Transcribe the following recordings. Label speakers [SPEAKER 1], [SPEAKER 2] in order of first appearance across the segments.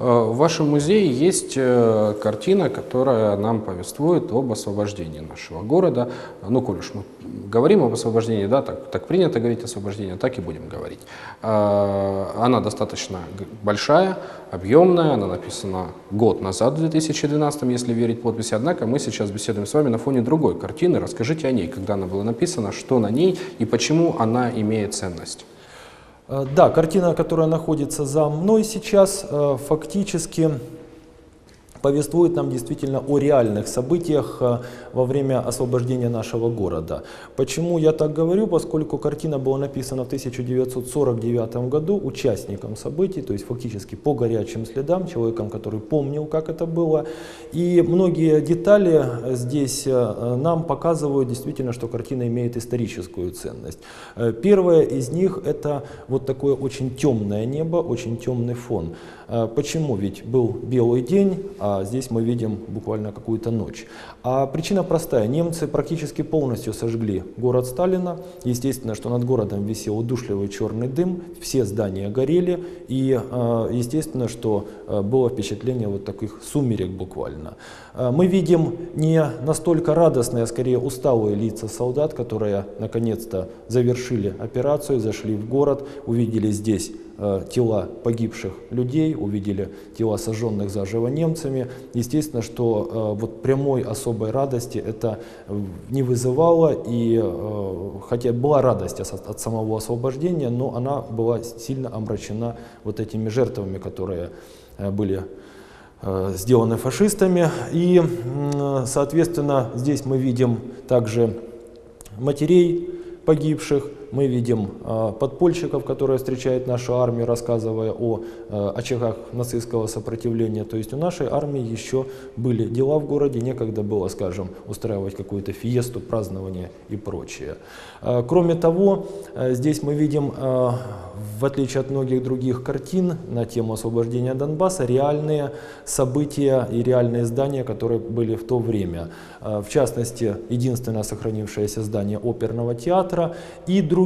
[SPEAKER 1] Э, В вашем музее есть э, картина, которая нам повествует об освобождении нашего города. Ну, коль уж мы говорим об освобождении, да, так, так принято говорить освобождение, так и будем говорить. Э, Она достаточно большая, объемная, она написана год назад, в 2012, если верить подписи. Однако мы сейчас беседуем с вами на фоне другой картины. Расскажите о ней, когда она была написана, что на ней и почему она имеет ценность.
[SPEAKER 2] Э, Да, картина, которая находится за мной сейчас, э, фактически повествует нам действительно о реальных событиях э, во время освобождения нашего города. Почему я так говорю? Поскольку картина была написана в 1949 году участником событий, то есть фактически по горячим следам, человеком, который помнил, как это было. И многие детали э, здесь э, нам показывают действительно, что картина имеет историческую ценность. Первое из них это вот такое очень темное небо, очень темный фон. Почему? Ведь был белый день, а здесь мы видим буквально какую-то ночь. А причина простая. Немцы практически полностью сожгли город Сталина. Естественно, что над городом висел удушливый черный дым, все здания горели. И э, естественно, что э, было впечатление вот таких сумерек буквально. Мы видим не настолько радостные, а скорее усталые лица солдат, которые наконец-то завершили операцию, зашли в город, увидели здесь тела погибших людей, увидели тела сожженных заживо немцами. Естественно, что э, вот прямой особой радости это э, не вызывало, и э, хотя была радость от, самого освобождения, но она была сильно омрачена вот этими жертвами, которые э, были э, сделаны фашистами. И, соответственно, здесь мы видим также матерей погибших, мы видим э, подпольщиков, которые встречают нашу армию, рассказывая о э, очагах нацистского сопротивления. То есть у нашей армии еще были дела в городе, некогда было, скажем, устраивать какую-то фиесту, празднование и прочее. Э, кроме того, здесь мы видим, в отличие от многих других картин на тему освобождения Донбасса, реальные события и реальные здания, которые были в то время. В частности, единственное сохранившееся здание оперного театра и другие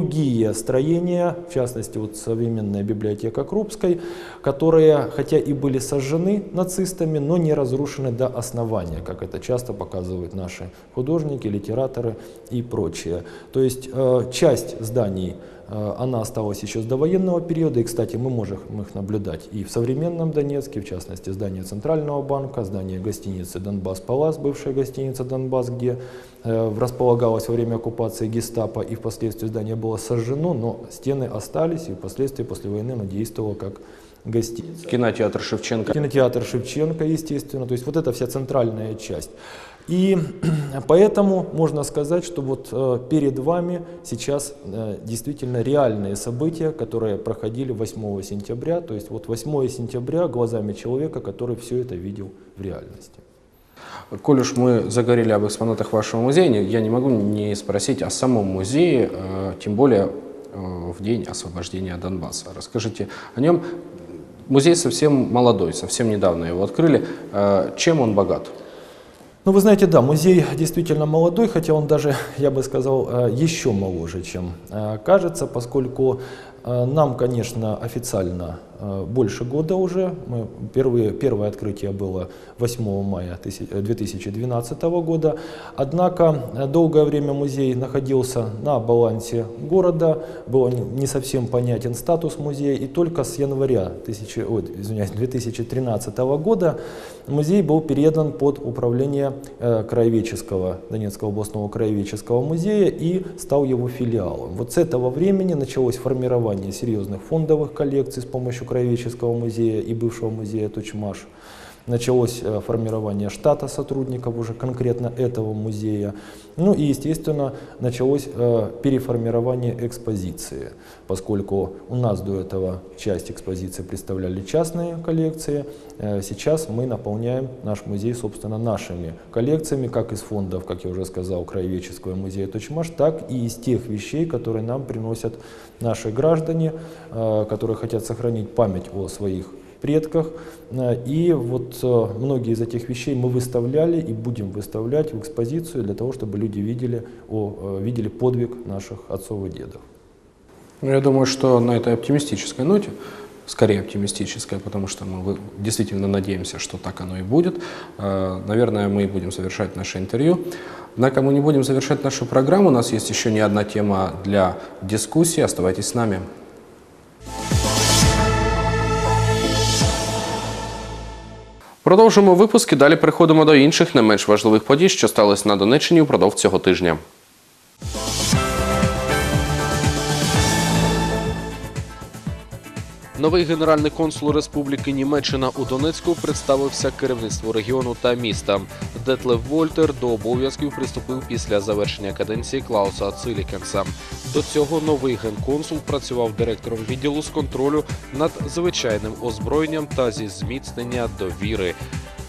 [SPEAKER 2] строения, в частности, вот современная библиотека Крупской, которые, хотя и были сожжены нацистами, но не разрушены до основания, как это часто показывают наши художники, литераторы и прочие. То есть э, часть зданий э, она осталась еще с довоенного периода, и, кстати, мы можем их наблюдать и в современном Донецке, в частности, здание Центрального банка, здание гостиницы «Донбасс-Палас», бывшая гостиница «Донбасс», где э, располагалось во время оккупации гестапо, и впоследствии здание было сожжено, но стены остались, и впоследствии после войны оно действовало как гостиница.
[SPEAKER 1] Кинотеатр Шевченко.
[SPEAKER 2] Кинотеатр Шевченко, естественно, то есть вот эта вся центральная часть. И поэтому можно сказать, что вот э, перед вами сейчас э, действительно реальные события, которые проходили 8 сентября, то есть вот 8 сентября глазами человека, который все это видел в реальности.
[SPEAKER 1] Коль уж мы заговорили об экспонатах вашего музея, я не могу не спросить о самом музее, э, тем более в день освобождения Донбасса. Расскажите о нем. Музей совсем молодой, совсем недавно его открыли. Э, Чем он богат?
[SPEAKER 2] Ну, вы знаете, да, музей действительно молодой, хотя он даже, я бы сказал, э, еще моложе, чем э, кажется, поскольку э, нам, конечно, официально э, больше года уже. Мы впервые, первое открытие было 8 мая тысяч- э, 2012 года. Однако э, долгое время музей находился на балансе города, было не не совсем понятен статус музея, и только с января 1000 ой, извиняюсь, 2013 года музей был передан под управление э, краеведческого, Донецкого областного краеведческого музея и стал его филиалом. Вот с этого времени началось формирование серьезных фондовых коллекций с помощью краеведческого музея и бывшего музея Тучмаш. Началось э, формирование штата сотрудников уже конкретно этого музея. Ну и, естественно, началось э, переформирование экспозиции, поскольку у нас до этого часть экспозиции представляли частные коллекции. э, сейчас мы наполняем наш музей, собственно, нашими коллекциями, как из фондов, как я уже сказал, Краеведческого музея Точмаш, так и из тех вещей, которые нам приносят наши граждане, которые хотят сохранить память о своих предках. Э, И вот э, многие из этих вещей мы выставляли и будем выставлять в экспозицию для того, чтобы люди видели, о, э, видели подвиг наших отцов и дедов.
[SPEAKER 1] Ну, я думаю, что на этой оптимистической ноте скорее оптимистическое, потому что мы вы- действительно надеемся, что так оно и будет. Наверное, мы будем завершать наше интервью. Однако мы не будем завершать нашу программу. У нас есть еще не одна тема для дискуссии. Оставайтесь с нами. Продовжимо випуск і далі переходимо до інших не менш важливих подій, що сталися на Донеччині впродовж цього тижня. Новий генеральний консул Республіки Німеччина у Донецьку представився керівництву регіону та міста. Детлев Вольтер до обов'язків приступив після завершення каденції Клауса Цилікенса. До цього новий генконсул працював директором відділу з контролю над звичайним озброєнням та зі зміцнення довіри.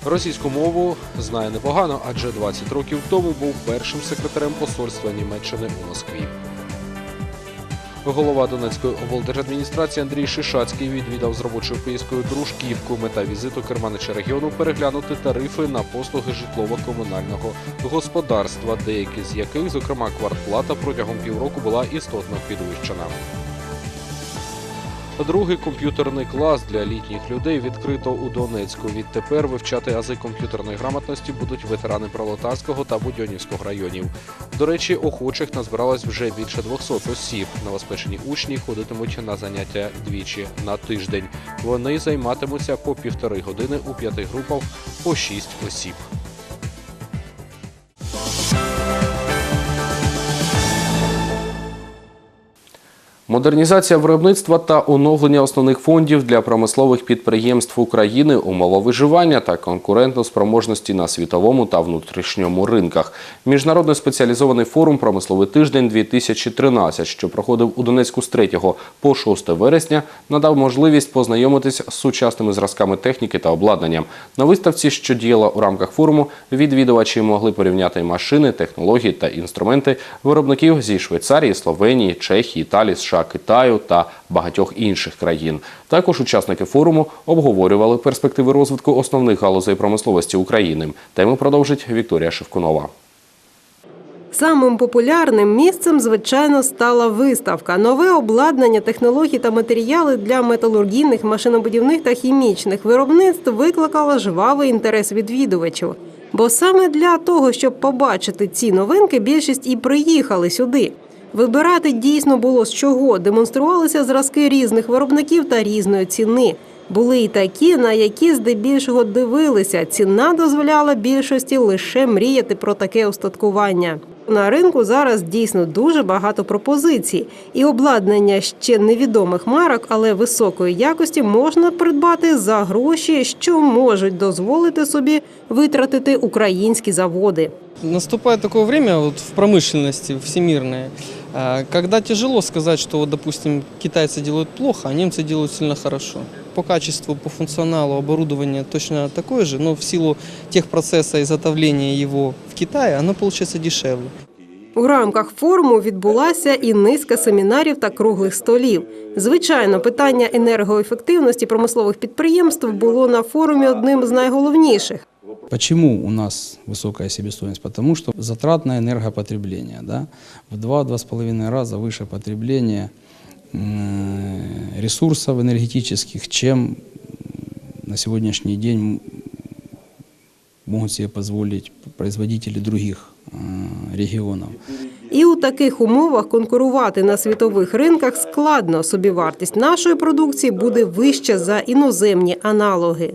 [SPEAKER 1] Російську мову знає непогано, адже 20 років тому був першим секретарем посольства Німеччини у Москві. Голова Донецької облдержадміністрації Андрій Шишацький відвідав з робочою поїздкою дружківку. Мета візиту керманича регіону переглянути тарифи на послуги житлово-комунального господарства, деякі з яких, зокрема, квартплата протягом півроку була істотно підвищена. Другий комп'ютерний клас для літніх людей відкрито у Донецьку. Відтепер вивчати ази комп'ютерної грамотності будуть ветерани Пролетарського та Будьонівського районів. До речі, охочих назбиралось вже більше 200 осіб. Новоспечені учні ходитимуть на заняття двічі на тиждень. Вони займатимуться по півтори години у п'яти групах по шість осіб. Модернізація виробництва та оновлення основних фондів для промислових підприємств України, умова виживання та конкурентну спроможності на світовому та внутрішньому ринках. Міжнародний спеціалізований форум Промисловий тиждень 2013, що проходив у Донецьку з 3 по 6 вересня, надав можливість познайомитись з сучасними зразками техніки та обладнання. На виставці, що діяла у рамках форуму, відвідувачі могли порівняти машини, технології та інструменти виробників зі Швейцарії, Словенії, Чехії, Італії, США, Китаю та багатьох інших країн. Також учасники форуму обговорювали перспективи розвитку основних галузей промисловості України. Тему продовжить Вікторія Шевкунова.
[SPEAKER 3] Самим популярним місцем, звичайно, стала виставка. Нове обладнання, технології та матеріали для металургійних, машинобудівних та хімічних виробництв викликало жвавий інтерес відвідувачів. Бо саме для того, щоб побачити ці новинки, більшість і приїхали сюди. Вибирати дійсно було з чого. Демонструвалися зразки різних виробників та різної ціни. Були й такі, на які здебільшого дивилися. Ціна дозволяла більшості лише мріяти про таке устаткування. На ринку зараз дійсно дуже багато пропозицій, і обладнання ще невідомих марок, але високої якості можна придбати за гроші, що можуть дозволити собі витратити українські заводи.
[SPEAKER 4] Наступает такое время в промышленности всемирной, а, когда тяжело сказать, что, вот, допустим, китайцы делают плохо, а немцы делают сильно хорошо. По качеству, по функционалу оборудование точно такое же, но в силу тех процесса изготовления его в Китае, оно получается дешевле.
[SPEAKER 3] У рамках форуму відбулася і низка семінарів та круглих столів. Звичайно, питання енергоефективності промислових підприємств було на форумі одним з найголовніших.
[SPEAKER 5] Почему у нас высокая себестоимость? Потому что затратное энергопотребление. Да? В 2-2,5 раза выше потребление м, ресурсов энергетических, чем на сегодняшний день могут себе позволить производители других э, регионов.
[SPEAKER 3] І у таких умовах конкурувати на світових ринках складно. Собівартість нашої продукції буде вища за іноземні аналоги.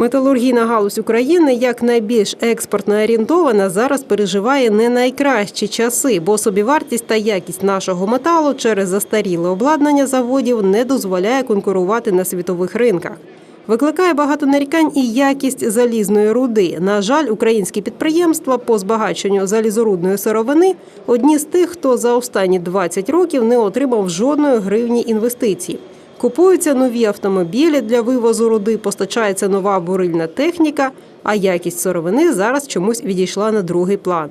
[SPEAKER 3] Металургійна галузь України, як найбільш експортно орієнтована, зараз переживає не найкращі часи, бо собівартість та якість нашого металу через застаріле обладнання заводів не дозволяє конкурувати на світових ринках. Викликає багато нарікань і якість залізної руди. На жаль, українські підприємства по збагаченню залізорудної сировини одні з тих, хто за останні 20 років не отримав жодної гривні інвестицій. Купуються нові автомобілі для вивозу руди, постачається нова бурильна техніка, а якість сировини зараз чомусь відійшла на другий план.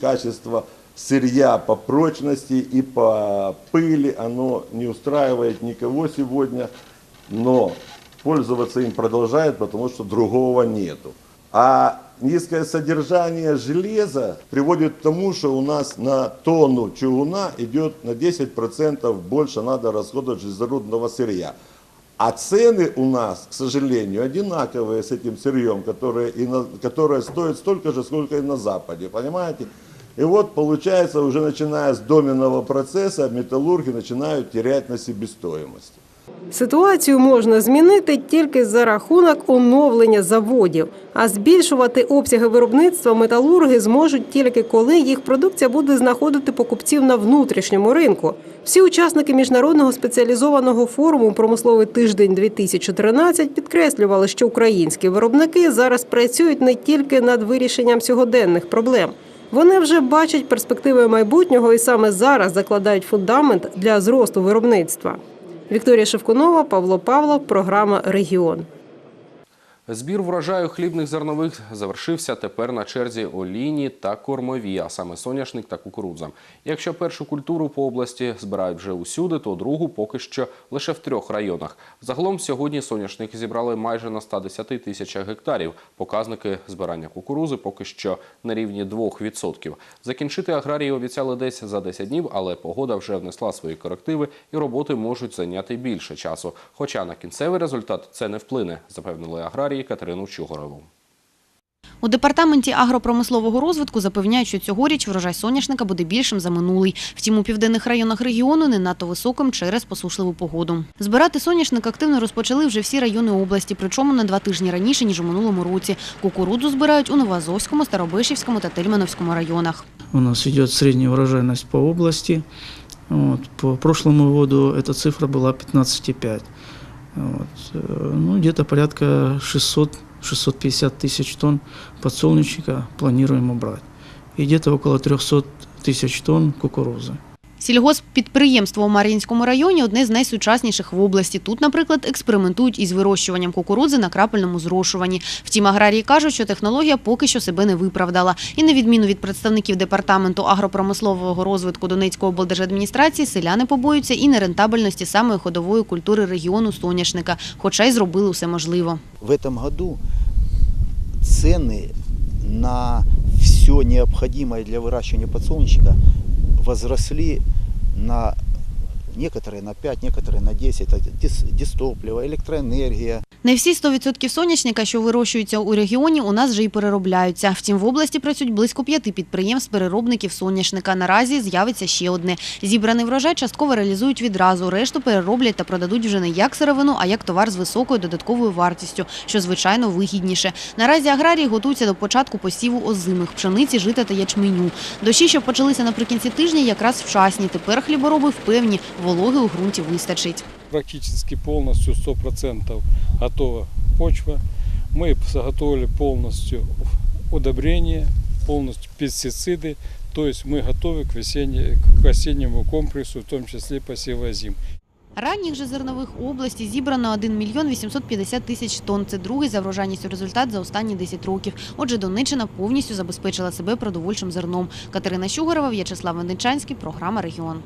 [SPEAKER 6] качество сырья по прочности и по пыли, оно не устраивает никого сегодня, но пользоваться им продолжают, потому что другого нету. А низкое содержание железа приводит к тому, что у нас на тонну чугуна идет на 10% больше надо расходовать железорудного сырья. А цены у нас, к сожалению, одинаковые с этим сырьем, которое, и на, которое стоит столько же, сколько и на Западе, понимаете? И вот получается, уже начиная с доменного процесса, металлурги начинают терять на себестоимости.
[SPEAKER 3] Ситуацію можна змінити тільки за рахунок оновлення заводів, а збільшувати обсяги виробництва металурги зможуть тільки коли їх продукція буде знаходити покупців на внутрішньому ринку. Всі учасники міжнародного спеціалізованого форуму Промисловий тиждень 2013 підкреслювали, що українські виробники зараз працюють не тільки над вирішенням сьогоденних проблем. Вони вже бачать перспективи майбутнього і саме зараз закладають фундамент для зросту виробництва. Вікторія Шевкунова, Павло Павлов, програма Регіон.
[SPEAKER 1] Збір врожаю хлібних зернових завершився. Тепер на черзі олійні та кормові, а саме соняшник та кукурудза. Якщо першу культуру по області збирають вже усюди, то другу поки що лише в трьох районах. Загалом сьогодні соняшник зібрали майже на 110 тисячах гектарів. Показники збирання кукурузи поки що на рівні 2%. Закінчити аграрії обіцяли десь за 10 днів, але погода вже внесла свої корективи і роботи можуть зайняти більше часу. Хоча на кінцевий результат це не вплине, запевнили аграрії Катерину Чугорову.
[SPEAKER 7] У департаменті агропромислового розвитку запевняють, що цьогоріч врожай соняшника буде більшим за минулий. Втім, у південних районах регіону не надто високим через посушливу погоду. Збирати соняшник активно розпочали вже всі райони області, причому на два тижні раніше, ніж у минулому році. Кукурудзу збирають у Новоазовському, Старобишівському та Тельмановському районах.
[SPEAKER 8] У нас идет средняя урожайность по области. Вот. По прошлому году эта цифра была 15,5. Вот. Э, Ну, где-то порядка 600 650 тысяч тонн подсолнечника планируем убрать. И где-то около 300 тысяч тонн кукурузы.
[SPEAKER 7] Сільгосппідприємство у Мар'їнському районі одне з найсучасніших в області. Тут, наприклад, експериментують із вирощуванням кукурудзи на крапельному зрошуванні. Втім, аграрії кажуть, що технологія поки що себе не виправдала. І на відміну від представників департаменту агропромислового розвитку Донецької облдержадміністрації, селяни побоюються і нерентабельності самої ходової культури регіону соняшника, хоча й зробили все можливо.
[SPEAKER 9] В этом году цены на все необходимое для выращивания подсолнечника возросли на некоторые на 5, некоторые на 10. Это дис- дистопливо, электроэнергия,
[SPEAKER 7] Не всі 100% соняшника, що вирощуються у регіоні, у нас вже й переробляються. Втім, в області працюють близько п'яти підприємств-переробників соняшника. Наразі з'явиться ще одне. Зібраний врожай частково реалізують відразу. Решту перероблять та продадуть вже не як сировину, а як товар з високою додатковою вартістю, що звичайно вигідніше. Наразі аграрії готуються до початку посіву озимих пшениці, жита та ячменю. Дощі, що почалися наприкінці тижня, якраз вчасні. Тепер хлібороби впевні, вологи у ґрунті вистачить
[SPEAKER 10] практически полностью 100% готова почва. Мы заготовили полностью удобрения, полностью пестициды, то есть мы готовы к, весенне- к осеннему комплексу, в том числе посева зим.
[SPEAKER 7] Ранніх же зернових у області зібрано 1 мільйон 850 тисяч тонн. Це другий за врожайністю результат за останні 10 років. Отже, Донеччина повністю забезпечила себе продовольчим зерном. Катерина Щугорова, В'ячеслав Венечанський, програма «Регіон».